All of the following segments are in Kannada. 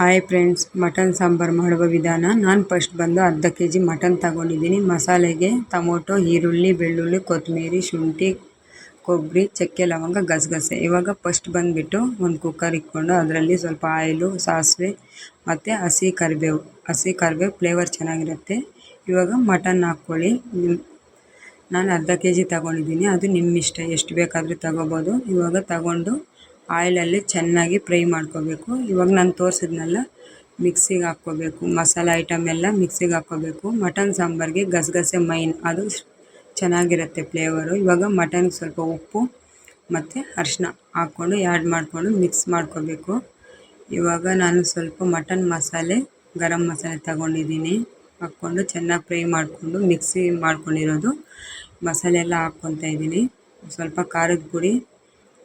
ಹಾಯ್ ಫ್ರೆಂಡ್ಸ್ ಮಟನ್ ಸಾಂಬಾರು ಮಾಡುವ ವಿಧಾನ. ನಾನು ಫಸ್ಟ್ ಬಂದು ಅರ್ಧ ಕೆ ಜಿ ಮಟನ್ ತಗೊಂಡಿದ್ದೀನಿ. ಮಸಾಲೆಗೆ ಟೊಮೊಟೊ, ಈರುಳ್ಳಿ, ಬೆಳ್ಳುಳ್ಳಿ ಕೊತ್ತಂಬರಿ ಶುಂಠಿ, ಕೊಬ್ಬರಿ, ಚಕ್ಕೆ, ಲವಂಗ, ಗಸಗಸೆ. ಇವಾಗ ಫಸ್ಟ್ ಬಂದುಬಿಟ್ಟು ಒಂದು ಕುಕ್ಕರ್ ಇಟ್ಕೊಂಡು ಅದರಲ್ಲಿ ಸ್ವಲ್ಪ ಆಯಿಲು, ಸಾಸಿವೆ ಮತ್ತು ಹಸಿ ಕರಿಬೇವು. ಹಸಿ ಕರಿಬೇವು ಫ್ಲೇವರ್ ಚೆನ್ನಾಗಿರುತ್ತೆ. ಇವಾಗ ಮಟನ್ ಹಾಕ್ಕೊಳ್ಳಿ. ನಾನು ಅರ್ಧ ಕೆ ಜಿ ತಗೊಂಡಿದ್ದೀನಿ. ಅದು ನಿಮ್ಮ ಇಷ್ಟ ಎಷ್ಟು ಬೇಕಾದರೂ ತಗೋಬೋದು. ಇವಾಗ ತಗೊಂಡು ಆಯಿಲಲ್ಲಿ ಚೆನ್ನಾಗಿ ಫ್ರೈ ಮಾಡ್ಕೋಬೇಕು. ಇವಾಗ ನಾನು ತೋರಿಸಿದ್ನಲ್ಲ, ಮಿಕ್ಸಿಗೆ ಹಾಕ್ಕೋಬೇಕು. ಮಸಾಲೆ ಐಟಮ್ ಎಲ್ಲ ಮಿಕ್ಸಿಗೆ ಹಾಕ್ಕೋಬೇಕು. ಮಟನ್ ಸಾಂಬಾರಿಗೆ ಗಸಗಸೆ ಮೈನ್, ಅದು ಚೆನ್ನಾಗಿರುತ್ತೆ ಫ್ಲೇವರು. ಇವಾಗ ಮಟನ್ಗೆ ಸ್ವಲ್ಪ ಉಪ್ಪು ಮತ್ತು ಅರಿಶಿನ ಹಾಕ್ಕೊಂಡು ಆ್ಯಡ್ ಮಾಡಿಕೊಂಡು ಮಿಕ್ಸ್ ಮಾಡ್ಕೋಬೇಕು. ಇವಾಗ ನಾನು ಸ್ವಲ್ಪ ಮಟನ್ ಮಸಾಲೆ, ಗರಂ ಮಸಾಲೆ ತಗೊಂಡಿದ್ದೀನಿ. ಹಾಕ್ಕೊಂಡು ಚೆನ್ನಾಗಿ ಫ್ರೈ ಮಾಡಿಕೊಂಡು ಮಿಕ್ಸಿ ಮಾಡ್ಕೊಂಡಿರೋದು. ಮಸಾಲೆ ಎಲ್ಲ ಹಾಕ್ಕೊತಾ ಇದ್ದೀನಿ. ಸ್ವಲ್ಪ ಖಾರದ ಪುಡಿ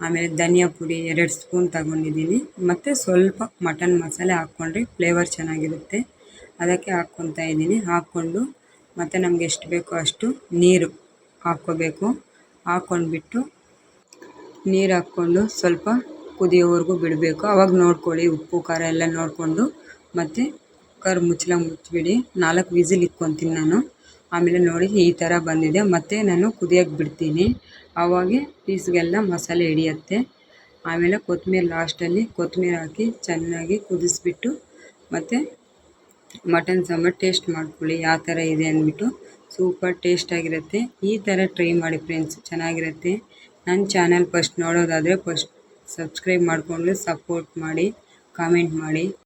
ಆಮೇಲೆ ಧನಿಯಾ ಪುಡಿ ಎರಡು ಸ್ಪೂನ್ ತಗೊಂಡಿದ್ದೀನಿ. ಮತ್ತು ಸ್ವಲ್ಪ ಮಟನ್ ಮಸಾಲೆ ಹಾಕ್ಕೊಂಡ್ರೆ ಫ್ಲೇವರ್ ಚೆನ್ನಾಗಿರುತ್ತೆ. ಅದಕ್ಕೆ ಹಾಕ್ಕೊತಾ ಇದ್ದೀನಿ. ಹಾಕ್ಕೊಂಡು ಮತ್ತು ನಮ್ಗೆ ಎಷ್ಟು ಬೇಕೋ ಅಷ್ಟು ನೀರು ಹಾಕ್ಕೋಬೇಕು. ಹಾಕ್ಕೊಂಡ್ಬಿಟ್ಟು ನೀರು ಹಾಕ್ಕೊಂಡು ಸ್ವಲ್ಪ ಕುದಿಯೋವರೆಗೂ ಬಿಡಬೇಕು. ಅವಾಗ ನೋಡ್ಕೊಳ್ಳಿ ಉಪ್ಪು, ಖಾರ ಎಲ್ಲ ನೋಡಿಕೊಂಡು. ಮತ್ತು ಕುಕ್ಕರ್ ಮುಚ್ಚಳ ಮುಚ್ಚಿಬಿಡಿ. ನಾಲ್ಕು ವಿಸಿಲ್ ಇಟ್ಕೊತೀನಿ ನಾನು. ಆಮೇಲೆ ನೋಡಿ ಈ ಥರ ಬಂದಿದೆ. ಮತ್ತು ನಾನು ಕುದಿಯೋಕ್ಕೆ ಬಿಡ್ತೀನಿ. ಆವಾಗೆ ಪೀಸ್ಗೆಲ್ಲ ಮಸಾಲೆ ಹಿಡಿಯತ್ತೆ. ಆಮೇಲೆ ಕೊತ್ತಂಬರಿ ಲಾಸ್ಟಲ್ಲಿ ಕೊತ್ತಂಬರಿ ಹಾಕಿ ಚೆನ್ನಾಗಿ ಕುದಿಸ್ಬಿಟ್ಟು, ಮತ್ತು ಮಟನ್ ಸಾಂಬಾರು ಟೇಸ್ಟ್ ಮಾಡ್ಕೊಳ್ಳಿ. ಯಾವ ಥರ ಇದೆ ಅಂದ್ಬಿಟ್ಟು ಸೂಪರ್ ಟೇಸ್ಟಾಗಿರುತ್ತೆ ಈ ಥರ ಟ್ರೈ ಮಾಡಿ ಫ್ರೆಂಡ್ಸ್ ಚೆನ್ನಾಗಿರುತ್ತೆ. ನನ್ನ ಚಾನಲ್ ಫಸ್ಟ್ ನೋಡೋದಾದರೆ ಫಸ್ಟ್ ಸಬ್ಸ್ಕ್ರೈಬ್ ಮಾಡಿಕೊಂಡು ಸಪೋರ್ಟ್ ಮಾಡಿ ಕಾಮೆಂಟ್ ಮಾಡಿ.